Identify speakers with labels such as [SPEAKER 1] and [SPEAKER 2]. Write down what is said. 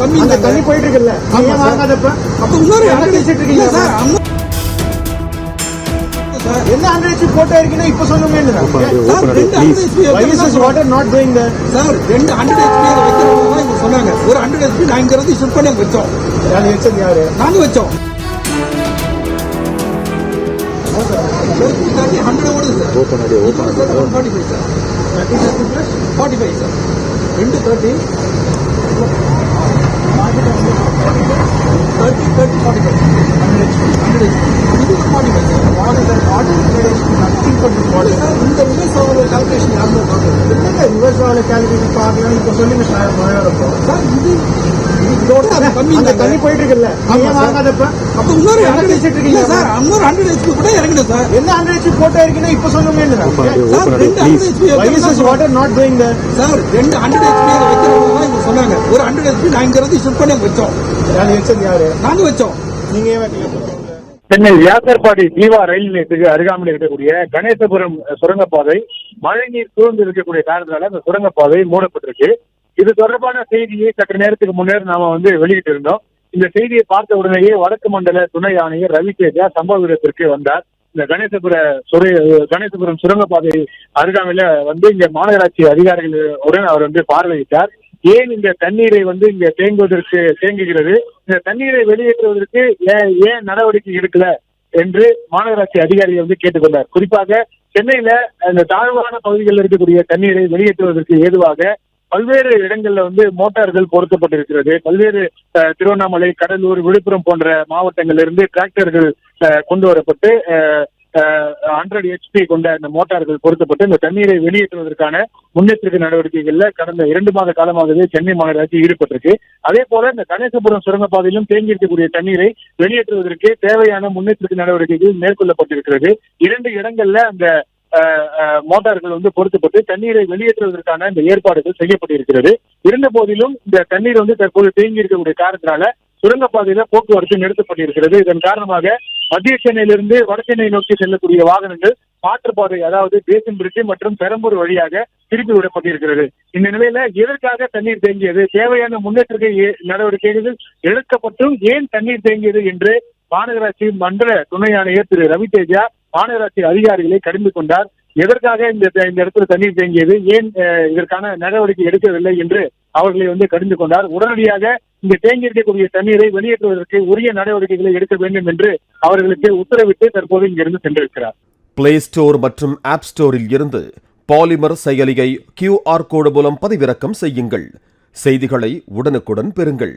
[SPEAKER 1] கம்மி.
[SPEAKER 2] தண்ணி போயிட்டு இருக்குல்ல. வாங்காதப்ப
[SPEAKER 1] அப்ப இன்னொரு
[SPEAKER 2] என்ன
[SPEAKER 1] 100
[SPEAKER 2] பேசிட்டு இருக்கீங்க
[SPEAKER 1] சார்
[SPEAKER 2] என்ன ஹண்ட்ரட் போட்டோ இருக்குன்னா இப்ப சொல்லுங்க
[SPEAKER 1] சார், ரெண்டு 100 HP
[SPEAKER 2] Why is this
[SPEAKER 1] வைக்கிறதா
[SPEAKER 2] water not going there?
[SPEAKER 1] Sir ரெண்டு ஹண்ட்ரட் ஹெச்பி வைக்கிறவங்க சொன்னாங்க ஒரு ஹண்ட்ரட் ஹெச்பி நான் இங்க இருந்து ஷிஃப்ட் பண்ணி வச்சோம்
[SPEAKER 2] வச்சது யாரு
[SPEAKER 1] நாங்க வச்சோம் ஹண்ட்ரட் ஓடுது sir forty five sir forty five sir ரெண்டு thirty thirty forty five hundred hundred இது forty five sir
[SPEAKER 2] Water that water is water.
[SPEAKER 1] Sir இந்த விவசாய கால்குலேஷன் யாருமே பார்க்கறது
[SPEAKER 2] என்னங்க ரிவர்ஸ் வாழை கால்குலேட் பார்க்கலாம் இப்ப சொல்லுங்க சார் மழை வரப்போ
[SPEAKER 1] சார் இது இதோட கம்மி இல்லைங்க.
[SPEAKER 2] தண்ணி போயிட்டு இருக்குல்ல நீங்க. வாங்காதப்ப?
[SPEAKER 1] அப்ப இன்னொரு
[SPEAKER 2] என்ன
[SPEAKER 1] 100
[SPEAKER 2] பேசிட்டு
[SPEAKER 1] இல்ல
[SPEAKER 2] இருக்கீங்க
[SPEAKER 1] சார் இன்னொரு ஹண்ட்ரட் ஹெச்பி கூட இறங்கிடும் சார்.
[SPEAKER 2] என்ன ஹண்ட்ரட் ஹெச்பி போட்டோ இருக்குன்னா இப்ப சொல்லுங்க
[SPEAKER 1] சார். ரெண்டு hundred HP
[SPEAKER 2] not going there?
[SPEAKER 1] Sir ரெண்டு ஹண்ட்ரட் ஹெச்பி வைக்கிறவங்க தான் இவங்க சொன்னாங்க. ஒரு ஹண்ட்ரட் ஹெச்பி நான் இங்க இருந்து ஷிஃப்ட் பண்ணி வச்சோம்.
[SPEAKER 2] யாரு வச்சது யாரு?
[SPEAKER 1] நாங்க வச்சோம்.
[SPEAKER 2] நீங்க ஏன் வைக்கல
[SPEAKER 3] சென்னை வியாசர்பாடி தீவா ரயில் நிலையத்துக்கு அருகாமையில் இருக்கக்கூடிய கணேசபுரம் சுரங்கப்பாதை மழைநீர் சூழ்ந்து இருக்கக்கூடிய காரணத்தால அந்த சுரங்கப்பாதை மூடப்பட்டிருக்கு. இது தொடர்பான செய்தியை சற்று நேரத்துக்கு முன்னர் நாம வந்து வெளியிட்டு இருந்தோம். இந்த செய்தியை பார்த்த உடனேயே வடக்கு மண்டல துணை ஆணையர் ரவிதேஜா சம்பவ இடத்திற்கு வந்தார். இந்த கணேசபுர சுரை கணேசபுரம் சுரங்கப்பாதை அருகாமையில வந்து இங்க மாநகராட்சி அதிகாரிகளுடன் அவர் வந்து பார்வையிட்டார். ஏன் இந்த தண்ணீரை வந்து இங்க தேங்குவதற்கு தேங்குகிறது? இந்த தண்ணீரை வெளியேற்றுவதற்கு ஏன் ஏன் நடவடிக்கை எடுக்கல என்று மாநகராட்சி அதிகாரிகள் வந்து கேட்டுக்கொண்டார். குறிப்பாக சென்னையில அந்த தாழ்வான பகுதிகளில் இருக்கக்கூடிய தண்ணீரை வெளியேற்றுவதற்கு ஏதுவாக பல்வேறு இடங்கள்ல வந்து மோட்டார்கள் பொருத்தப்பட்டிருக்கிறது. பல்வேறு திருவண்ணாமலை கடலூர் விழுப்புரம் போன்ற மாவட்டங்கள்ல இருந்து டிராக்டர்கள் கொண்டு வரப்பட்டு ஹண்ட்ரட் ஹெச்பி கொண்ட இந்த மோட்டார்கள் பொருத்தப்பட்டு இந்த தண்ணீரை வெளியேற்றுவதற்கான முன்னெச்சரிக்கை நடவடிக்கைகள்ல கடந்த இரண்டு மாத காலமாகவே சென்னை மாநகராட்சி ஈடுபட்டிருக்கு. அதே போல இந்த கணேசபுரம் சுரங்கப்பாதையிலும் தேங்கி இருக்கக்கூடிய தண்ணீரை வெளியேற்றுவதற்கு தேவையான முன்னெச்சரிக்கை நடவடிக்கைகள் மேற்கொள்ளப்பட்டிருக்கிறது. இரண்டு இடங்கள்ல அந்த மோட்டார்கள் வந்து பொருத்தப்பட்டு தண்ணீரை வெளியேற்றுவதற்கான இந்த ஏற்பாடுகள் செய்யப்பட்டிருக்கிறது. இருந்த போதிலும் இந்த தண்ணீர் வந்து தற்போது தேங்கி இருக்கக்கூடிய காரணத்தினால சுரங்கப்பாதையில போக்குவரத்து நிறுத்தப்பட்டிருக்கிறது. இதன் காரணமாக மத்திய சென்னையிலிருந்து வட சென்னை நோக்கி செல்லக்கூடிய வாகனங்கள் மாற்றுப்பாதை அதாவது பேசன் பிரிட்ஜ் மற்றும் பெரம்பூர் வழியாக திருப்பி விடப்பட்டிருக்கிறது. இந்த நிலையில எதற்காக தண்ணீர் தேங்கியது? தேவையான முன்னெச்சரிக்கை நடவடிக்கைகள் எடுக்கப்பட்டும் ஏன் தண்ணீர் தேங்கியது என்று மாநகராட்சி மண்டல துணை ஆணையர் திரு. ரவிதேஜா மாநகராட்சி அதிகாரிகளை கடிந்து கொண்டார். எதற்காக இந்த இந்த இடத்துல தண்ணீர் தேங்கியது? ஏன் இதற்கான நடவடிக்கை எடுக்கவில்லை என்று அவர்களை வந்து கடிந்து கொண்டார். உடனடியாக இந்த தேங்கி இருக்கக்கூடிய தண்ணீரை வெளியேற்றுவதற்கு உரிய நடவடிக்கைகளை எடுக்க வேண்டும் என்று அவர்களுக்கு உத்தரவிட்டு தற்போது இங்கிருந்து சென்றிருக்கிறார்.
[SPEAKER 4] பிளே ஸ்டோர் மற்றும் ஆப் ஸ்டோரில் இருந்து பாலிமர் செயலியை கியூஆர் கோடு மூலம் பதிவிறக்கம் செய்யுங்கள். செய்திகளை உடனுக்குடன் பெறுங்கள்.